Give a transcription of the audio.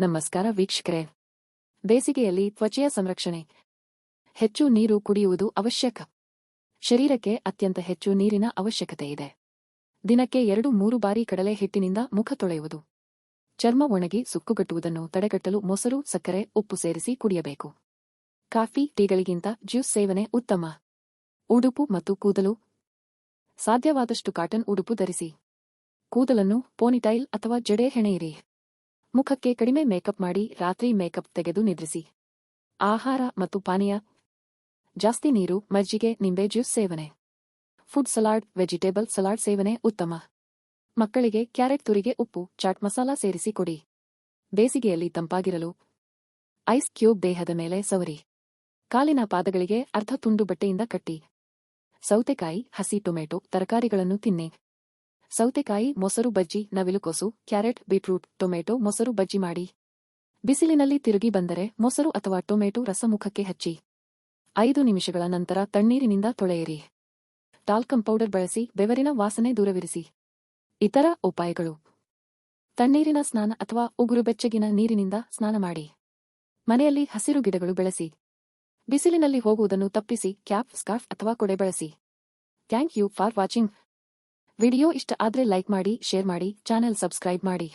ನಮಸ್ಕಾರ ವೀಕ್ಷಕರೇ. ಬೇಸಿಗೆಯಲ್ಲಿ ತ್ವಚೆಯ ಸಂರಕ್ಷಣೆ. ಹೆಚ್ಚು ನೀರು ಕುಡಿಯುವುದು ಅವಶ್ಯಕ. ಶರೀರಕ್ಕೆ ಅತ್ಯಂತ ಹೆಚ್ಚು ನೀರಿನ ಅವಶ್ಯಕತೆ ಇದೆ. ದಿನಕ್ಕೆ ಎರಡು ಮೂರು ಬಾರಿ ಕಡಲೆ ಹಿಟ್ಟಿನಿಂದ ಮುಖ ತೊಳೆಯುವುದು. ಚರ್ಮ ಒಣಗಿ ಸುಕ್ಕುಗಟ್ಟುವುದನ್ನು ತಡೆಗಟ್ಟಲು ಮೊಸರು, ಸಕ್ಕರೆ, ಉಪ್ಪು ಸೇರಿಸಿ ಕುಡಿಯಬೇಕು. ಕಾಫಿ, ಟೀಗಳಿಗಿಂತ ಜ್ಯೂಸ್ ಸೇವನೆ ಉತ್ತಮ. ಉಡುಪು ಮತ್ತು ಕೂದಲು. ಸಾಧ್ಯವಾದಷ್ಟು ಕಾಟನ್ ಉಡುಪು ಧರಿಸಿ. ಕೂದಲನ್ನು ಪೋನಿಟೈಲ್ ಅಥವಾ ಜಡೆ ಹೆಣೆಯಿರಿ. ಮುಖಕ್ಕೆ ಕಡಿಮೆ ಮೇಕಪ್ ಮಾಡಿ ರಾತ್ರಿ ಮೇಕಪ್ ತೆಗೆದು ನಿದ್ರಿಸಿ. ಆಹಾರ ಮತ್ತು ಪಾನೀಯ. ಜಾಸ್ತಿ ನೀರು, ಮಜ್ಜಿಗೆ, ನಿಂಬೆ ಜ್ಯೂಸ್ ಸೇವನೆ. ಫುಡ್ ಸಲಾಡ್, ವೆಜಿಟೇಬಲ್ ಸಲಾಡ್ ಸೇವನೆ ಉತ್ತಮ. ಮಕ್ಕಳಿಗೆ ಕ್ಯಾರೆಟ್ ತುರಿಗೆ ಉಪ್ಪು, ಚಾಟ್ ಮಸಾಲ ಸೇರಿಸಿ ಕೊಡಿ. ಬೇಸಿಗೆಯಲ್ಲಿ ತಂಪಾಗಿರಲು. ಐಸ್ ಕ್ಯೂಬ್ ದೇಹದ ಮೇಲೆ ಸವರಿ. ಕಾಲಿನ ಪಾದಗಳಿಗೆ ಅರ್ಧ ತುಂಡು ಬಟ್ಟೆಯಿಂದ ಕಟ್ಟಿ. ಸೌತೆಕಾಯಿ, ಹಸಿ ಟೊಮೆಟೊ, ತರಕಾರಿಗಳನ್ನು ತಿನ್ನಿ. ಸೌತೆಕಾಯಿ, ಮೊಸರು ಬಜ್ಜಿ, ನವಿಲುಕೋಸು, ಕ್ಯಾರೆಟ್, ಬೀಟ್ರೂಟ್, ಟೊಮೆಟೊ, ಮೊಸರು ಬಜ್ಜಿ ಮಾಡಿ. ಬಿಸಿಲಿನಲ್ಲಿ ತಿರುಗಿ ಬಂದರೆ ಮೊಸರು ಅಥವಾ ಟೊಮೆಟೊ ರಸಮುಖಕ್ಕೆ ಹಚ್ಚಿ. ಐದು ನಿಮಿಷಗಳ ನಂತರ ತಣ್ಣೀರಿನಿಂದ ತೊಳೆಯಿರಿ. ಟಾಲ್ಕಂ ಪೌಡರ್ ಬಳಸಿ ಬೆವರಿನ ವಾಸನೆ ದೂರವಿರಿಸಿ. ಇತರ ಉಪಾಯಗಳು. ತಣ್ಣೀರಿನ ಸ್ನಾನ ಅಥವಾ ಉಗುರು ಬೆಚ್ಚಗಿನ ನೀರಿನಿಂದ ಸ್ನಾನ ಮಾಡಿ. ಮನೆಯಲ್ಲಿ ಹಸಿರು ಗಿಡಗಳು ಬೆಳೆಸಿ. ಬಿಸಿಲಿನಲ್ಲಿ ಹೋಗುವುದನ್ನು ತಪ್ಪಿಸಿ, ಕ್ಯಾಪ್, ಸ್ಕಾರ್ಫ್ ಅಥವಾ ಕೊಡೆ ಬಳಸಿ. Thank you for watching. Video ಇಷ್ಟ ಆದ್ರೆ ಲೈಕ್ ಮಾಡಿ ಶೇರ್ ಮಾಡಿ ಚಾನೆಲ್ ಸಬ್ಸ್ಕ್ರೈಬ್ ಮಾಡಿ.